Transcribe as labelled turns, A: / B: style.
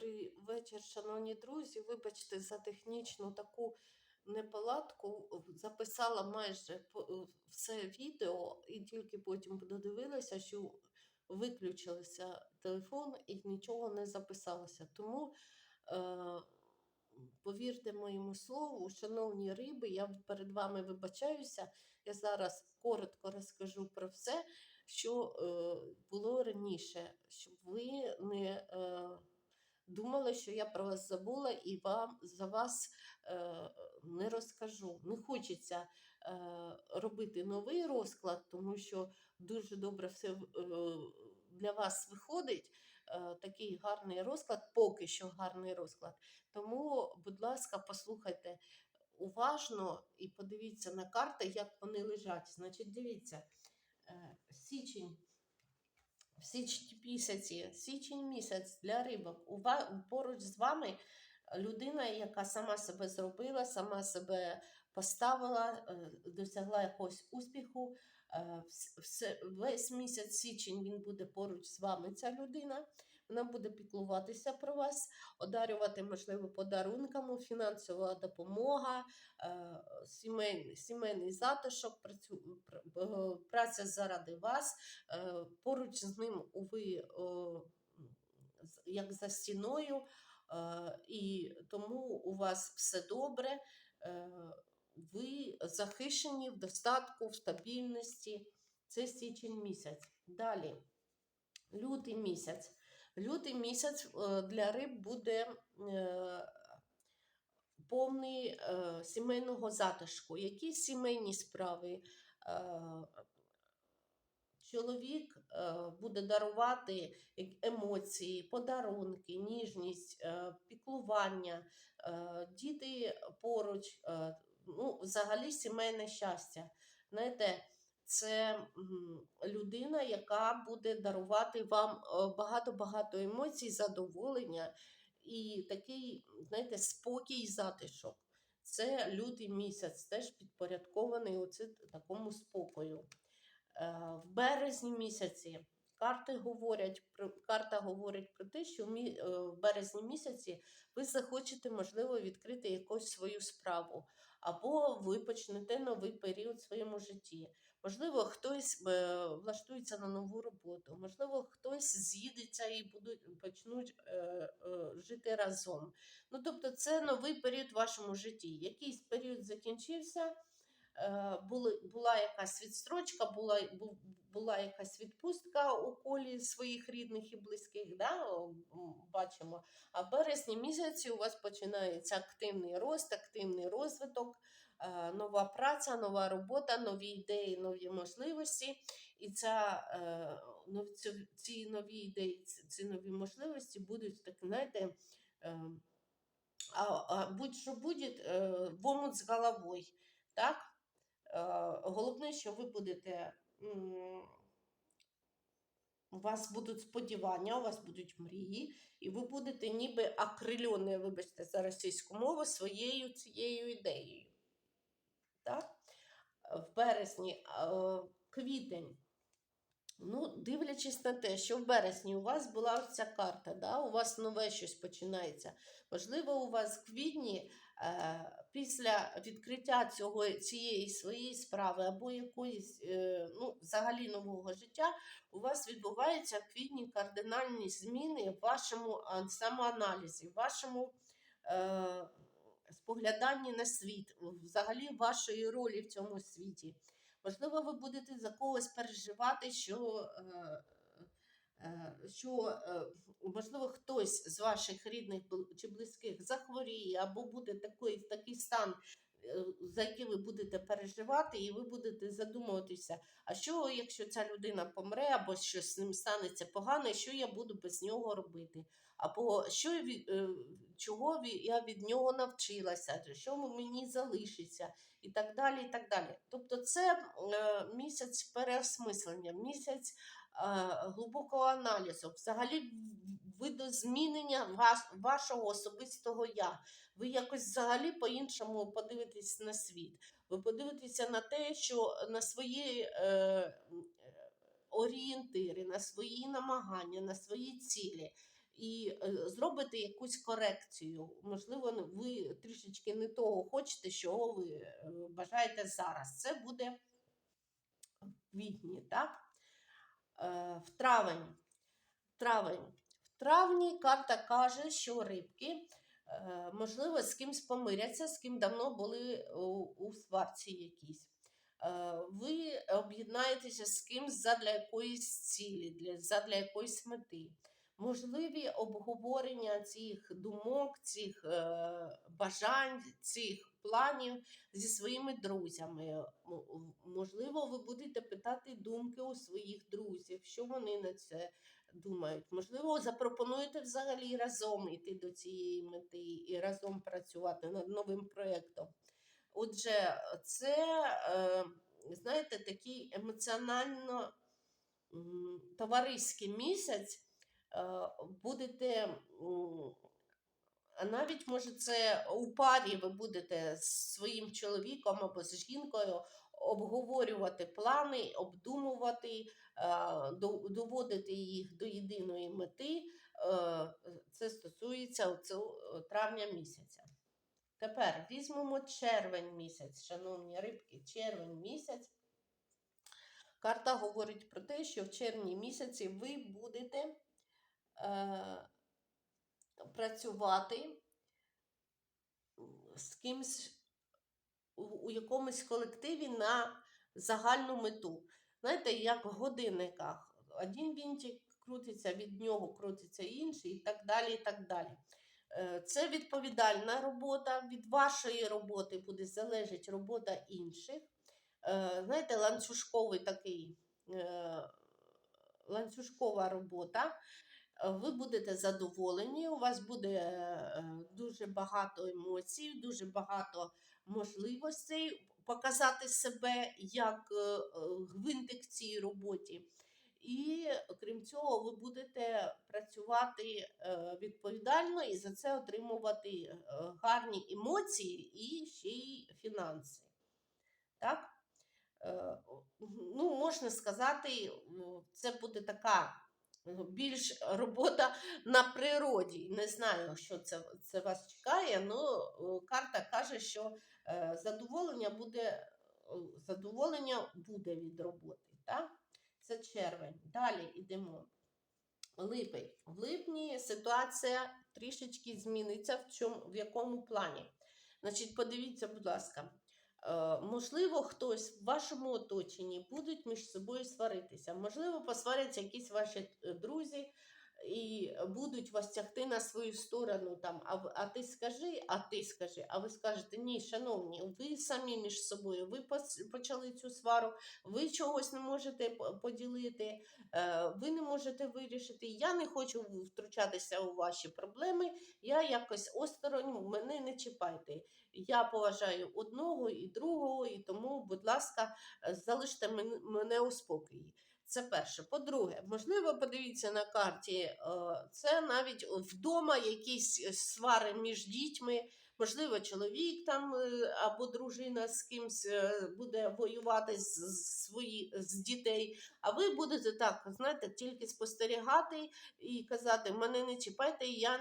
A: Добрий вечір, шановні друзі. Вибачте за технічну таку неполадку. Записала майже е, все відео і тільки потім додивилася, що виключився телефон і нічого не записалося. Тому е, повірте моєму слову, шановні риби, я перед вами вибачаюся. Я зараз коротко розкажу про все, що е, було раніше, щоб ви не е, думали, що я про вас забула і вам за вас е, не розкажу. Не хочеться е, робити новий розклад, тому що дуже добре все е, для вас виходить. е, Такий гарний розклад, поки що гарний розклад. Тому, будь ласка, послухайте уважно і подивіться на карти, як вони лежать. Значить, дивіться, е, січень. В січні місяці, січень місяць для рибок. У ва- поруч з вами людина, яка сама себе зробила, сама себе поставила, е, досягла якогось успіху. Е, Весь місяць січень він буде поруч з вами, ця людина. Вона буде піклуватися про вас, одарювати, можливо, подарунками, фінансова допомога, е, сімейний, сімейний затишок, праця заради вас. Е, Поруч з ним ви як за стіною, е, і тому у вас все добре. Ви захищені в достатку, в стабільності. Це січень місяць. Далі, лютий місяць. Лютий місяць е, для риб буде е, повний е, сімейного затишку. Які сімейні справи? Чоловік буде дарувати емоції, подарунки, ніжність, піклування, діти поруч, ну, взагалі сімейне щастя. Знаєте, це людина, яка буде дарувати вам е, багато-багато емоцій, задоволення і такий, знаєте, спокій і затишок. Це лютий місяць, теж підпорядкований оце такому спокою. Е, В березні місяці карти говорять карта говорить про те, що е, в березні місяці ви захочете, можливо, відкрити якусь свою справу, або ви почнете новий період в своєму житті. Можливо, хтось е, влаштується на нову роботу, можливо, хтось з'їдеться і будуть почнуть е, е, жити разом. Ну, тобто, це новий період в вашому житті. Якийсь період закінчився були, була якась відстрочка, була, бу- була якась відпустка у колі своїх рідних і близьких, да, бачимо. А в березні місяці у вас починається активний рост, активний розвиток, е, нова праця, нова робота, нові ідеї, нові можливості. І ця, е, ці, нові ідеї, ці, нові можливості будуть так, знаєте, е, а, а будь-що буде, е, в омут з головою. Так? Е, Головне, що ви будете. У вас будуть сподівання, у вас будуть мрії, і ви будете ніби окрилені, вибачте, за російську мову своєю цією ідеєю. Так? В березні, е, квітень. Ну, дивлячись на те, що в березні у вас була ця карта, да? у вас нове щось починається. Можливо, у вас в квітні е, після відкриття цього, цієї своєї справи або якоїсь е, ну, взагалі нового життя, у вас відбуваються квітні кардинальні зміни в вашому самоаналізі, в вашому е, спогляданні на світ, взагалі вашої ролі в цьому світі. Можливо, ви будете за когось переживати, що, е, що е, можливо, хтось з ваших рідних чи близьких захворіє, або буде такий, такий стан, е, за який ви будете переживати, і ви будете задумуватися, а що, якщо ця людина помре, або щось з ним станеться погане, що я буду без нього робити? Або що я е, чого я від нього навчилася, що мені залишиться і так далі. і так далі. Тобто це е, місяць переосмислення, місяць е, глибокого аналізу, взагалі видозмінення ваш, вашого особистого я. Ви якось взагалі по-іншому подивитесь на світ. Ви подивитеся на те, що на свої е, е, орієнтири, на свої намагання, на свої цілі. і е, зробите якусь корекцію. Можливо, ви трішечки не того хочете, чого ви е, бажаєте зараз. Це буде в квітні, так? Е, В травень. Травень. В травні карта каже, що рибки, е, можливо, з кимсь помиряться, з ким давно були у, сварці якійсь. Е, Ви об'єднаєтеся з кимсь задля якоїсь цілі, задля якоїсь мети. Можливі обговорення цих думок, цих е, бажань, цих планів зі своїми друзями. Можливо, ви будете питати думки у своїх друзів, що вони на це думають. Можливо, запропонуєте взагалі разом йти до цієї мети і разом працювати над новим проєктом. Отже, це, е, знаєте, такий емоціонально товариський місяць. Е, Будете, а навіть може це у парі ви будете з своїм чоловіком або з жінкою обговорювати плани, обдумувати, е, доводити їх до єдиної мети. Е, Це стосується травня місяця. Тепер візьмемо червень місяць, шановні рибки, червень місяць. Карта говорить про те, що в червні місяці ви будете е, працювати з кимсь у, якомусь колективі на загальну мету. Знаєте, як в годинниках. Один вінтик крутиться, від нього крутиться інший, і так далі. і так далі. Е, Це відповідальна робота. Від вашої роботи буде залежати робота інших. Е, Знаєте, ланцюжковий такий е, ланцюжкова робота. Ви будете задоволені, у вас буде е, дуже багато емоцій, дуже багато можливостей показати себе як е, е, гвинтик в цій роботі. І крім цього, ви будете працювати е, відповідально і за це отримувати гарні емоції і ще й фінанси. Так? Ну, можна сказати, це буде така більш робота на природі. Не знаю, що це, це вас чекає, але карта каже, що е, задоволення буде, е, задоволення буде від роботи. Так? Це червень. Далі йдемо. Липень. В липні ситуація трішечки зміниться в, чому, в якому плані. Значить, подивіться, будь ласка, можливо, хтось в вашому оточенні будуть між собою сваритися. Можливо, посваряться якісь ваші е, друзі і будуть вас тягти на свою сторону. Там, а, а ти скажи, а ти скажи. А ви скажете, ні, шановні, ви самі між собою, ви почали цю свару, ви чогось не можете поділити, е, ви не можете вирішити. Я не хочу втручатися у ваші проблеми. Я якось осторонь, мене не чіпайте. Я поважаю одного і другого, і тому, будь ласка, залиште мене у спокої. Це перше. По-друге, можливо, подивіться на карті, е, це навіть вдома якісь е, свари між дітьми. Можливо, чоловік там е, або дружина з кимсь буде воювати з, свої, з дітей, а ви будете так, знаєте, тільки спостерігати і казати, мене не чіпайте, я